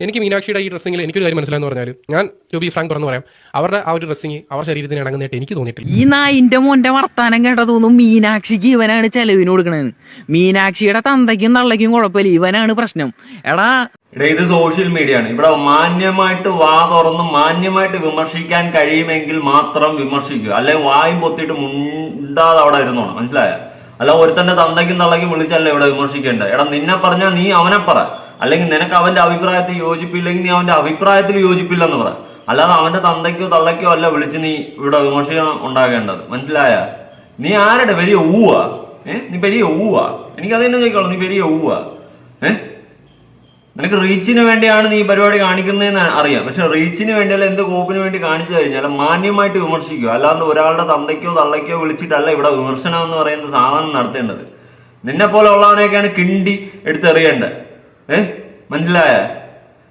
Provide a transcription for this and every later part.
എനിക്ക് മീനാക്ഷിയുടെ ഈ ഡ്രസ്സിങ്ങിൽ എനിക്കൊരു കാര്യം മനസ്സിലായെന്ന് പറഞ്ഞാൽ ഞാൻ ജോബി ഫ്രാങ്ക് തുറന്നു പറയാം. അവരുടെ ആ ഒരു ഡ്രസ്സിങ് അവർ ശരീരത്തിന് ഇണങ്ങുന്നതായിട്ട് എനിക്ക് തോന്നിയിട്ടില്ല. ഈ നായിന്റെ മോന്റെ വർത്താനം കേട്ട തോന്നും മീനാക്ഷിക്ക് ഇവനാണ് ചെലവിന് കൊടുക്കണത് മീനാക്ഷിയുടെ തന്തയ്ക്കും തള്ളയ്ക്കും കുഴപ്പമില്ല ഇവനാണ് പ്രശ്നം. എടാ ഇവിടെ ഇത് സോഷ്യൽ മീഡിയ ആണ്. ഇവിടെ മാന്യമായിട്ട് വാ തുറന്ന് മാന്യമായിട്ട് വിമർശിക്കാൻ കഴിയുമെങ്കിൽ മാത്രം വിമർശിക്കുക. അല്ലെങ്കിൽ വായും പൊത്തിയിട്ട് മുണ്ടാതെ അവിടെ ഇരുന്നോണം. മനസ്സിലായ? അല്ല ഒരുത്തന്റെ തന്തയ്ക്കും തള്ളയ്ക്കും വിളിച്ചല്ല ഇവിടെ വിമർശിക്കേണ്ടത്? എടാ നിന്നെ പറഞ്ഞാൽ നീ അവനെ പറ. അല്ലെങ്കിൽ നിനക്ക് അവന്റെ അഭിപ്രായത്തിൽ യോജിപ്പില്ലെങ്കിൽ നീ അവന്റെ അഭിപ്രായത്തിൽ യോജിപ്പില്ലെന്ന് പറ. അല്ലാതെ അവന്റെ തന്തയ്ക്കോ തള്ളയ്ക്കോ അല്ല വിളിച്ച് നീ ഇവിടെ വിമർശനം ഉണ്ടാകേണ്ടത്. മനസ്സിലായ? നീ ആരുടെ വലിയ ഊവാ? ഏ? നീ വലിയ ഊവാ? അത് തന്നെ ചോദിക്കോളൂ നീ വലിയ ഊവാ? ഏഹ് നിനക്ക് റീച്ചിന് വേണ്ടിയാണ് നീ പരിപാടി കാണിക്കുന്നതെന്ന് അറിയാം. പക്ഷെ റീച്ചിന് വേണ്ടിയല്ല എന്ത് കോപ്പിന് വേണ്ടി കാണിച്ചു കഴിഞ്ഞാൽ മാന്യമായിട്ട് വിമർശിക്കുക. അല്ലാണ്ട് ഒരാളുടെ തന്തയ്ക്കോ തള്ളയ്ക്കോ വിളിച്ചിട്ടല്ല ഇവിടെ വിമർശനം എന്ന് പറയുന്ന സാധനം നടത്തേണ്ടത്. നിന്നെ പോലെ ഉള്ളവനെയൊക്കെയാണ് കിണ്ടി എടുത്തെറിയേണ്ടത്. ഏ? മനസ്സിലായ?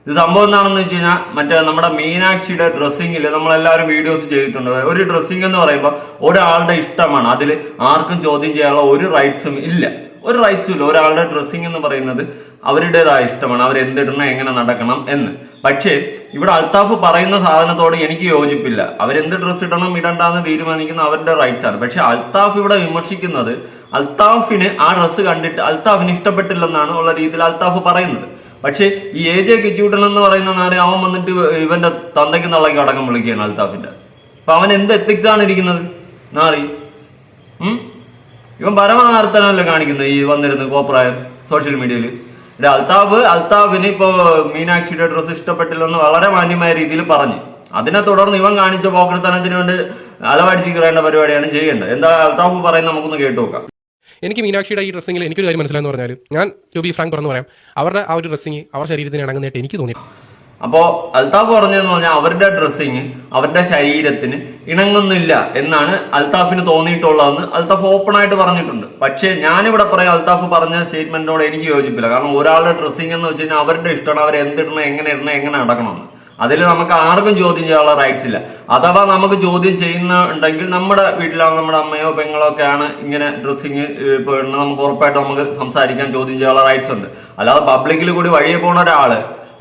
ഇത് സംഭവം എന്താണെന്ന് വെച്ച് കഴിഞ്ഞാൽ മറ്റേ നമ്മുടെ മീനാക്ഷിയുടെ ഡ്രസ്സിങ്ങിൽ നമ്മളെല്ലാവരും വീഡിയോസ് ചെയ്തിട്ടുണ്ട്. ഒരു ഡ്രസ്സിംഗ് എന്ന് പറയുമ്പോൾ ഒരാളുടെ ഇഷ്ടമാണ്. അതിൽ ആർക്കും ചോദ്യം ചെയ്യാനുള്ള ഒരു റൈറ്റ്സും ഇല്ല. ഒരു റൈറ്റ്സും ഇല്ല. ഒരാളുടെ ഡ്രസ്സിംഗ് എന്ന് പറയുന്നത് അവരുടേതായ ഇഷ്ടമാണ്. അവർ എന്തിടണം എങ്ങനെ നടക്കണം എന്ന്. പക്ഷേ ഇവിടെ അൽത്താഫ് പറയുന്ന സാധനത്തോട് എനിക്ക് യോജിപ്പില്ല. അവരെന്ത് ഡ്രസ്സ് ഇടണം ഇടണ്ടെന്ന് തീരുമാനിക്കുന്ന അവരുടെ റൈറ്റ്സ് ആണ്. പക്ഷെ അൽത്താഫ് ഇവിടെ വിമർശിക്കുന്നത് അൽത്താഫിന് ആ ഡ്രസ് കണ്ടിട്ട് അൽത്താഫിന് ഇഷ്ടപ്പെട്ടില്ലെന്നാണ് ഉള്ള രീതിയിൽ അൽത്താഫ് പറയുന്നത്. പക്ഷേ ഈ എ ജെ കിച്ചൂട്ടൻ എന്ന് പറയുന്ന നാല് അവൻ വന്നിട്ട് ഇവന്റെ തന്തയ്ക്ക് നാളേക്ക് അടക്കം വിളിക്കുകയാണ് അൽത്താഫിന്റെ. അപ്പൊ അവൻ എന്ത് എത്തിക്സ് ആണ് ഇരിക്കുന്നത്? നാറി. ഇവൻ പരമാർത്ഥനല്ലോ കാണിക്കുന്നത് ഈ വന്നിരുന്ന് കോപ്രായ സോഷ്യൽ മീഡിയയിൽ അൽത്താഫ് അൽത്താഫിന് ഇപ്പോ മീനാക്ഷിയുടെ ഡ്രസ്സ് ഇഷ്ടപ്പെട്ടില്ലെന്ന് വളരെ മാന്യമായ രീതിയിൽ പറഞ്ഞു. അതിനെ തുടർന്ന് ഇവൻ കാണിച്ച പോക്കൃത്തനത്തിന് വേണ്ടി അലവടിച്ച് കയറേണ്ട പരിപാടിയാണ് ചെയ്യേണ്ടത്. എന്താ അൽത്താഫ് പറയുന്നത് നമുക്കൊന്ന് കേട്ടു നോക്കാം. എനിക്ക് മീനാക്ഷിയുടെ ഈ ഡ്രസ്സിങ്ങിൽ എനിക്കൊരു കാര്യം മനസ്സിലായെന്ന് പറഞ്ഞാൽ ഞാൻ ബി ഫ്രാങ്ക് തുറന്നു പറയാം. അവരുടെ ആ ഒരു ഡ്രസ്സിങ് അവർ ശരീരത്തിന് ഇണങ്ങുന്നതായിട്ട് എനിക്ക് തോന്നി. അപ്പോ അൽത്താഫ് പറഞ്ഞതെന്ന് പറഞ്ഞാൽ അവരുടെ ഡ്രസ്സിങ് അവരുടെ ശരീരത്തിന് ഇണങ്ങുന്നില്ല എന്നാണ് അൽതാഫിന് തോന്നിയിട്ടുള്ളതെന്ന് അൽതാഫ് ഓപ്പൺ ആയിട്ട് പറഞ്ഞിട്ടുണ്ട്. പക്ഷേ ഞാനിവിടെ പറയാം അൽതാഫ് പറഞ്ഞ സ്റ്റേറ്റ്മെന്റിനോട് എനിക്ക് യോജിപ്പില്ല. കാരണം ഒരാളുടെ ഡ്രസ്സിങ് എന്ന് വെച്ച് കഴിഞ്ഞാൽ അവരുടെ ഇഷ്ടമാണ് അവർ എന്തിടണം എങ്ങനെ ഇടണം എങ്ങനെ നടക്കണമെന്ന്. അതിൽ നമുക്ക് ആർക്കും ചോദ്യം ചെയ്യാനുള്ള റൈറ്റ്സ് ഇല്ല. അഥവാ നമുക്ക് ചോദ്യം ചെയ്യുന്ന ഉണ്ടെങ്കിൽ നമ്മുടെ വീട്ടിലാണ് നമ്മുടെ അമ്മയോ പെങ്ങളോ ഒക്കെയാണ് ഇങ്ങനെ ഡ്രസ്സിങ് ഇടുന്നത് നമുക്ക് ഉറപ്പായിട്ട് നമുക്ക് സംസാരിക്കാൻ ചോദ്യം ചെയ്യാനുള്ള റൈറ്റ്സ് ഉണ്ട്. അല്ലാതെ പബ്ലിക്കിൽ കൂടി വഴിയെ പോകുന്ന ഒരാൾ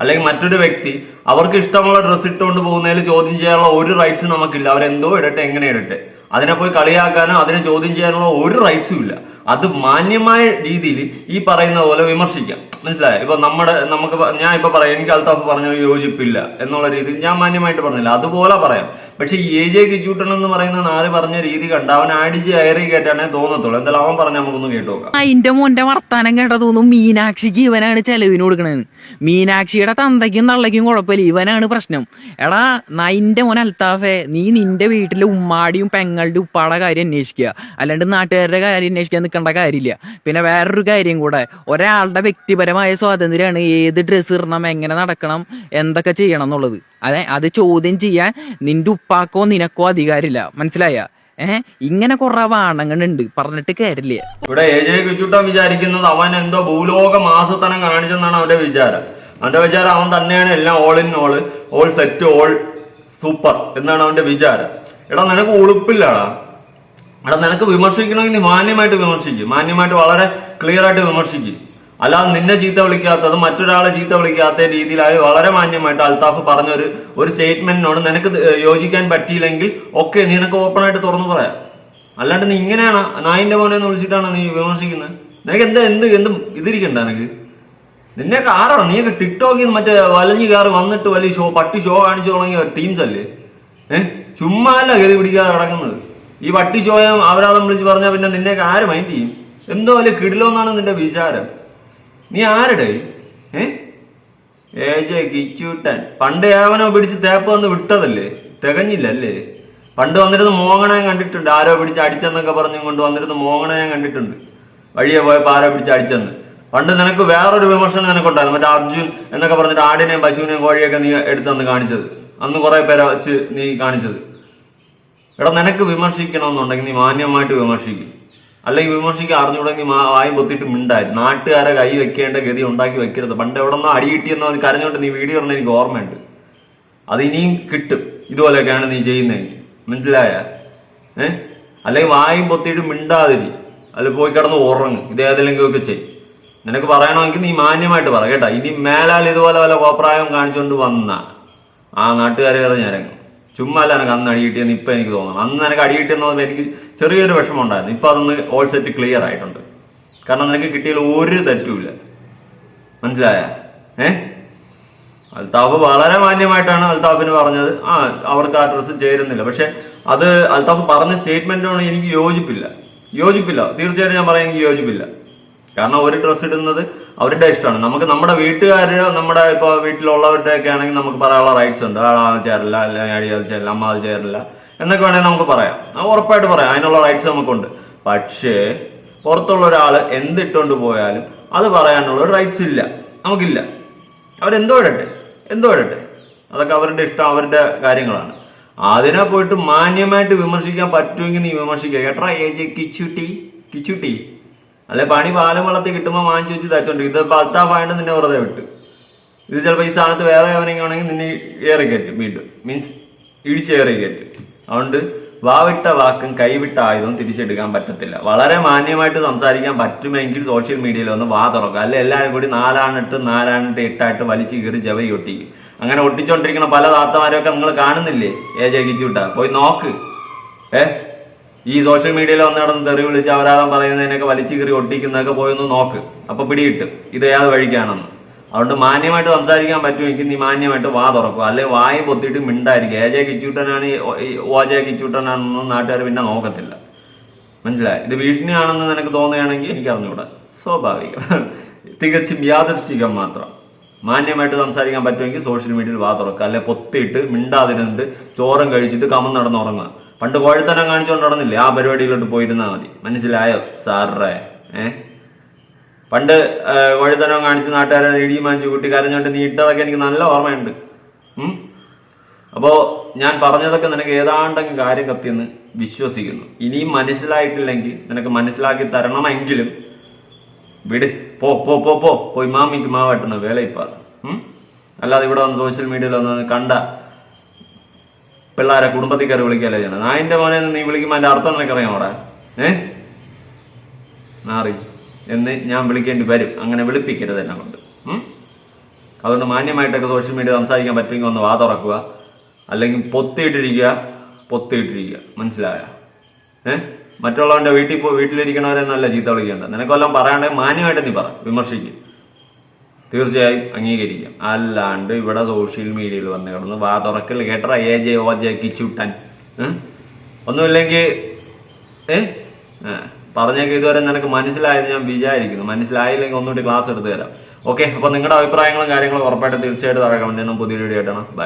അല്ലെങ്കിൽ മറ്റൊരു വ്യക്തി അവർക്ക് ഇഷ്ടമുള്ള ഡ്രസ്സ് ഇട്ടുകൊണ്ട് പോകുന്നതിൽ ചോദ്യം ചെയ്യാനുള്ള ഒരു റൈറ്റ്സ് നമുക്കില്ല. അവരെന്തോ ഇടട്ടെ എങ്ങനെ ഇടട്ടെ. അതിനെ പോയി കളിയാക്കാനോ അതിനെ ചോദ്യം ചെയ്യാനുള്ള ഒരു റൈറ്റ്സും ഇല്ല. അത് മാന്യമായ രീതിയിൽ ഈ പറയുന്ന പോലെ വിമർശിക്കാം. മനസ്സിലായോ? ഇപ്പൊ നമ്മുടെ നമുക്ക് ഞാൻ ഇപ്പൊ പറയാം എനിക്ക് അൽത്താഫ് പറഞ്ഞ യോജിപ്പില്ല എന്നുള്ള രീതിയിൽ ഞാൻ മാന്യമായിട്ട് പറഞ്ഞില്ല. അതുപോലെ പറയാം. പക്ഷെ എ ജെ കിച്ചൂട്ടൻ എന്ന് പറയുന്ന നാല് പറഞ്ഞ രീതി കണ്ട അവൻ അടിച്ച് അയറി കയറ്റാനേ തോന്നത്തുള്ളൂ. എന്തായാലും അവൻ പറഞ്ഞ നമുക്കൊന്ന് കേട്ടു അതിന്റെ മോന്റെ വർത്താനം കേട്ട തോന്നും മീനാക്ഷിക്ക് ഇവനാണ് ചെലവിന് കൊടുക്കണത്. മീനാക്ഷിയുടെ തന്തയ്ക്കും തള്ളയ്ക്കും കുഴപ്പമില്ല. ഇവനാണ് പ്രശ്നം. എടാ നൈന്റെ മോൻ അൽത്താഫെ നീ നിന്റെ വീട്ടിലെ ഉമ്മാടിയും പെങ്ങളുടെ ഉപ്പാടെ കാര്യം അന്വേഷിക്കുക. അല്ലാണ്ട് നാട്ടുകാരുടെ കാര്യം അന്വേഷിക്കാൻ നിൽക്കേണ്ട കാര്യമില്ല. പിന്നെ വേറൊരു കാര്യം കൂടെ. ഒരാളുടെ വ്യക്തിപരമായ സ്വാതന്ത്ര്യമാണ് ഏത് ഡ്രസ്സ് ഇടണം എങ്ങനെ നടക്കണം എന്തൊക്കെ ചെയ്യണം എന്നുള്ളത്. അതെ അത് ചോദ്യം ചെയ്യാൻ നിന്റെ ഉപ്പാക്കോ നിനക്കോ അധികാരമില്ല. മനസ്സിലായ? ഏഹ് ഇങ്ങനെ കുറെ വാണങ്ങളുണ്ട്. പറഞ്ഞിട്ട് കാര്യമില്ല. ഇവിടെ എ ജെ കിച്ചൂട്ടൻ വിചാരിക്കുന്നത് അവൻ എന്തോ ഭൂലോക മാസത്തനം കാണിച്ചെന്നാണ് അവന്റെ വിചാരം. അവന്റെ വിചാരം അവൻ തന്നെയാണ് എല്ലാം all in all all set all super എന്നാണ് അവന്റെ വിചാരം. എടാ നിനക്ക് ഉളുപ്പില്ലടാ. എടാ നിനക്ക് വിമർശിക്കണമെങ്കിൽ നീ മാന്യമായിട്ട് വിമർശിക്കും. മാന്യമായിട്ട് വളരെ ക്ലിയർ ആയിട്ട് വിമർശിക്കും. അല്ലാതെ നിന്നെ ചീത്ത വിളിക്കാത്തത് മറ്റൊരാളെ ചീത്ത വിളിക്കാത്ത രീതിയിലായി വളരെ മാന്യമായിട്ട് അൽത്താഫ് പറഞ്ഞ ഒരു ഒരു സ്റ്റേറ്റ്മെന്റിനോട് നിനക്ക് യോജിക്കാൻ പറ്റിയില്ലെങ്കിൽ നീ നിനക്ക് ഓപ്പൺ ആയിട്ട് തുറന്നു പറയാം. അല്ലാണ്ട് നീ ഇങ്ങനെയാണ് നായിന്റെ മോനെ എന്ന് വിളിച്ചിട്ടാണ് നീ വിമർശിക്കുന്നത്. നിനക്ക് എന്താ എന്ത് എന്ത് ഇതിരിക്കണ്ട നിനക്ക്? നിന്നെ ആരാണ്? നീ ടിക്ടോക്കിൽ നിന്ന് മറ്റേ വലഞ്ഞു കയറി വന്നിട്ട് വലിയ ഷോ പട്ടി ഷോ കാണിച്ചു തുടങ്ങിയ ടീംസ് അല്ലേ? ഏഹ് ചുമ്മാ അല്ല ഗതി പിടിക്കാതെ കിടക്കുന്നത് ഈ വട്ടി ചോയം അവരാതം വിളിച്ച് പറഞ്ഞാൽ പിന്നെ നിന്നെ ആര് മൈൻഡ് ചെയ്യും? എന്തോ വലിയ കിടിലോന്നാണ് നിന്റെ വിചാരം. നീ ആരുടെ? ഏ? ഏജെ കിച്ചൂട്ടൻ പണ്ട് ഏവനോ പിടിച്ച് തേപ്പ് വന്ന് വിട്ടതല്ലേ? തികഞ്ഞില്ല അല്ലേ പണ്ട് വന്നിരുന്ന് മോങ്ങണ കണ്ടിട്ടുണ്ട്. ആരോ പിടിച്ച് അടിച്ചെന്നൊക്കെ പറഞ്ഞും കൊണ്ട് വന്നിരുന്ന് മോങ്ങണ കണ്ടിട്ടുണ്ട്. വഴിയെ പോയപ്പോൾ ആരോ പിടിച്ച് അടിച്ചെന്ന്. പണ്ട് നിനക്ക് വേറൊരു വിമർശനം നിനക്കുണ്ടായിരുന്നു. മറ്റേ അർജുൻ എന്നൊക്കെ പറഞ്ഞിട്ട് ആടിനെയും പശുവിനെയും കോഴിയൊക്കെ നീ എടുത്തന്ന് കാണിച്ചത്. അന്ന് കുറെ പേരെ വെച്ച് നീ കാണിച്ചത്. എടാ നിനക്ക് വിമർശിക്കണമെന്നുണ്ടെങ്കിൽ നീ മാന്യമായിട്ട് വിമർശിക്കും. അല്ലെങ്കിൽ വിമർശിക്കാൻ അറിഞ്ഞുകൂടെങ്കിൽ വായി പൊത്തിയിട്ട് മിണ്ടായി. നാട്ടുകാരെ കൈ വെക്കേണ്ട ഗതി ഉണ്ടാക്കി വെക്കരുത്. പണ്ട് എവിടെ നിന്നോ അടി കിട്ടിയെന്നോ അവന് കരഞ്ഞോണ്ട് നീ വീഡിയോ പറഞ്ഞ എനിക്ക് ഓർമ്മയുണ്ട്. അത് ഇനിയും കിട്ടും. ഇതുപോലെയൊക്കെയാണ് നീ ചെയ്യുന്നത് മനസ്സിലായ? ഏ? അല്ലെങ്കിൽ വായും പൊത്തിയിട്ട് മിണ്ടാതിരി അല്ലെ പോയി കിടന്ന് ഉറങ്ങ്. ഇത് ഏതെങ്കിലും ഒക്കെ ചെയ്യും നിനക്ക് പറയണമെങ്കിൽ നീ മാന്യമായിട്ട് പറ കേട്ടാ? ഇനി മേലാൽ ഇതുപോലെ വല്ല കോപ്രായം കാണിച്ചുകൊണ്ട് വന്ന. ആ നാട്ടുകാരെ ഇറങ്ങിറങ്ങും ചുമ്മാ അല്ല എനിക്ക് അന്ന് അടി കിട്ടിയെന്ന് ഇപ്പൊ എനിക്ക് തോന്നുന്നു. അന്ന് എനിക്ക് അടി കിട്ടിയെന്ന് എനിക്ക് ചെറിയൊരു വിഷമം ഉണ്ടായിരുന്നു. ഇപ്പൊ അതൊന്ന് ഓൾ സെറ്റ് ക്ലിയർ ആയിട്ടുണ്ട്. കാരണം നിനക്ക് കിട്ടിയതിൽ ഒരു തെറ്റുമില്ല മനസ്സിലായ? ഏ? അൽതാഫ് വളരെ മാന്യമായിട്ടാണ് അൽത്താഫിന് പറഞ്ഞത്. ആ അവർക്ക് ആ ഡ്രസ്സ് ചേരുന്നില്ല. പക്ഷെ അത് അൽതാഫ് പറഞ്ഞ സ്റ്റേറ്റ്മെന്റിനോട് എനിക്ക് യോജിപ്പില്ല. യോജിപ്പില്ല. തീർച്ചയായിട്ടും ഞാൻ പറയാൻ എനിക്ക് യോജിപ്പില്ല. കാരണം ഒരു ഡ്രസ്സ് ഇടുന്നത് അവരുടെ ഇഷ്ടമാണ്. നമുക്ക് നമ്മുടെ വീട്ടുകാരോ നമ്മുടെ ഇപ്പോൾ വീട്ടിലുള്ളവരുടെ ഒക്കെ ആണെങ്കിൽ നമുക്ക് പറയാനുള്ള റൈറ്റ്സ് ഉണ്ട്. ആ ചേരില്ല അല്ലെങ്കിൽ അടി അത് ചേരില്ല അമ്മ അത് ചേരില്ല എന്നൊക്കെ വേണമെങ്കിൽ നമുക്ക് പറയാം. ഉറപ്പായിട്ട് പറയാം. അതിനുള്ള റൈറ്റ്സ് നമുക്കുണ്ട്. പക്ഷേ പുറത്തുള്ള ഒരാൾ എന്തിട്ടുകൊണ്ട് പോയാലും അത് പറയാനുള്ള റൈറ്റ്സ് ഇല്ല. നമുക്കില്ല. അവരെന്തോ ഇടട്ടെ എന്തോ ഇടട്ടെ. അതൊക്കെ അവരുടെ ഇഷ്ടം അവരുടെ കാര്യങ്ങളാണ്. അതിനെ പോയിട്ട് മാന്യമായിട്ട് വിമർശിക്കാൻ പറ്റുമെങ്കിൽ നീ വിമർശിക്കുക. കേട്ടാ ഏജ്? കിച്ചുട്ടി കിച്ചുട്ടി. അല്ലെ പണി പാലം വെള്ളത്തിൽ കിട്ടുമ്പോൾ വാങ്ങിച്ചു വെച്ച് തച്ചോണ്ട് ഇത് അൽത്താഫായിട്ട് നിന്നെ വെറുതെ വിട്ട്. ഇത് ചിലപ്പോൾ ഈ സ്ഥാനത്ത് വേറെ എവനെങ്കിലും ആണെങ്കിൽ നിന്നെ ഏറി കയറ്റും വീണ്ടും. മീൻസ് ഇടിച്ചേറി കയറ്റും. അതുകൊണ്ട് വാവിട്ട വാക്കും കൈവിട്ട ആയുധവും തിരിച്ചെടുക്കാൻ പറ്റത്തില്ല. വളരെ മാന്യമായിട്ട് സംസാരിക്കാൻ പറ്റുമെങ്കിൽ സോഷ്യൽ മീഡിയയിൽ ഒന്ന് വാ തുറക്കുക. അല്ലെ എല്ലാവരും കൂടി നാലാണിട്ട് നാലാണിട്ട് എട്ടായിട്ട് വലിച്ചു കയറി ജവയി ഒട്ടിക്കും. അങ്ങനെ ഒട്ടിച്ചോണ്ടിരിക്കുന്ന പല താത്തമാരെയൊക്കെ നിങ്ങൾ കാണുന്നില്ലേ? ഏ ജയിച്ചൂട്ട പോയി നോക്ക്. ഏ? ഈ സോഷ്യൽ മീഡിയയിൽ വന്ന് നടന്ന് തെറി വിളിച്ച് അവരാളം പറയുന്നതിനൊക്കെ വലിച്ചു കയറി ഒട്ടിക്കുന്നതൊക്കെ പോയൊന്ന് നോക്ക്. അപ്പൊ പിടികിട്ടും. ഇത് ഏത് വഴിക്കാണെന്ന്. അതുകൊണ്ട് മാന്യമായിട്ട് സംസാരിക്കാൻ പറ്റുമെങ്കിൽ നീ മാന്യമായിട്ട് വാ തുറക്കും. അല്ലെങ്കിൽ വായി പൊത്തിയിട്ട് മിണ്ടായിരിക്കും. ഏജെ കിച്ചൂട്ടനാണ് ഈ കിച്ചൂട്ടനാണെന്നും നാട്ടുകാർ പിന്നെ നോക്കത്തില്ല. മനസ്സിലായി? ഇത് ഭീഷണിയാണെന്ന് നിനക്ക് തോന്നുകയാണെങ്കിൽ എനിക്ക് അറിഞ്ഞുകൂടാ. സ്വാഭാവികം. തികച്ചും യാദർശികം മാത്രം. മാന്യമായിട്ട് സംസാരിക്കാൻ പറ്റുമെങ്കിൽ സോഷ്യൽ മീഡിയയിൽ വാ തുറക്കുക അല്ലെ പൊത്തിയിട്ട് മിണ്ടാതിരുന്നിട്ട് ചോറും കഴിച്ചിട്ട് കമന്ന് നടന്ന് ഉറങ്ങുക പണ്ട് കോഴിത്തനം കാണിച്ചുകൊണ്ട് നടന്നില്ലേ? ആ പരിപാടിയിലോട്ട് പോയിരുന്നാൽ മതി. മനസ്സിലായോ? സാറേ. ഏ? പണ്ട് ആ, കോഴിത്തനം കാണിച്ച് നാട്ടുകാരെ ഇടിയും വാങ്ങിച്ച് കൂട്ടി കരഞ്ഞോണ്ട് നീ ഇട്ടതൊക്കെ എനിക്ക് നല്ല ഓർമ്മയുണ്ട്. ഉം? അപ്പോ ഞാൻ പറഞ്ഞതൊക്കെ നിനക്ക് ഏതാണ്ടെങ്കിലും കാര്യം കത്തിയെന്ന് വിശ്വസിക്കുന്നു. ഇനിയും മനസ്സിലായിട്ടില്ലെങ്കിൽ നിനക്ക് മനസ്സിലാക്കി തരണമെങ്കിലും വിട്. പോ പോ പോ പോ. പോയി മാമിക്ക് മാവട്ടുന്ന വേല ഇപ്പാ അല്ലാതെ ഇവിടെ വന്ന് സോഷ്യൽ മീഡിയയിൽ വന്ന് കണ്ട പിള്ളേരെ കുടുംബത്തിൽ കയറി വിളിക്കല്ലേ ചെയ്യണം? നായിന്റെ മോനെ നീ വിളിക്കുമ്പോൾ അതിന്റെ അർത്ഥം നിനക്കറിയാം അവിടെ? ഏ? നാറി എന്ന് ഞാൻ വിളിക്കേണ്ടി വരും. അങ്ങനെ വിളിപ്പിക്കരുത് എന്നെ കൊണ്ട്? അതുകൊണ്ട് മാന്യമായിട്ടൊക്കെ സോഷ്യൽ മീഡിയ സംസാരിക്കാൻ പറ്റുമെങ്കിൽ ഒന്ന് വാ അല്ലെങ്കിൽ പൊത്തിയിട്ടിരിക്കുക. പൊത്തിയിട്ടിരിക്കുക. മനസ്സിലായ? ഏ? മറ്റുള്ളവന്റെ വീട്ടിൽ പോ വീട്ടിലിരിക്കണവരെ നല്ല ചീത്ത വിളിക്കേണ്ട. നിനക്കെല്ലാം പറയാണ്ടെങ്കിൽ മാന്യമായിട്ട് നീ പറ. വിമർശിക്കും. തീർച്ചയായും അംഗീകരിക്കാം. അല്ലാണ്ട് ഇവിടെ സോഷ്യൽ മീഡിയയിൽ വന്ന് കിടന്ന് വാ തുറക്കൽ കേട്ടറ എ ജെ ഓ ജെ കിച്ചുട്ടൻ. ഏ? ഒന്നുമില്ലെങ്കിൽ ഏ? പറഞ്ഞേക്ക് ഇതുവരെ നിനക്ക് മനസ്സിലായത് ഞാൻ വിചാരിക്കുന്നു. മനസ്സിലായില്ലെങ്കിൽ ഒന്നുകൂടി ക്ലാസ് എടുത്ത് തരാം. ഓക്കെ അപ്പോൾ നിങ്ങളുടെ അഭിപ്രായങ്ങളും കാര്യങ്ങളും ഉറപ്പായിട്ട് തീർച്ചയായിട്ടും താഴെ കമന്റ് ചെയ്യുന്നു പുതിയ വീഡിയോ ആയിട്ടാണ്. ബൈ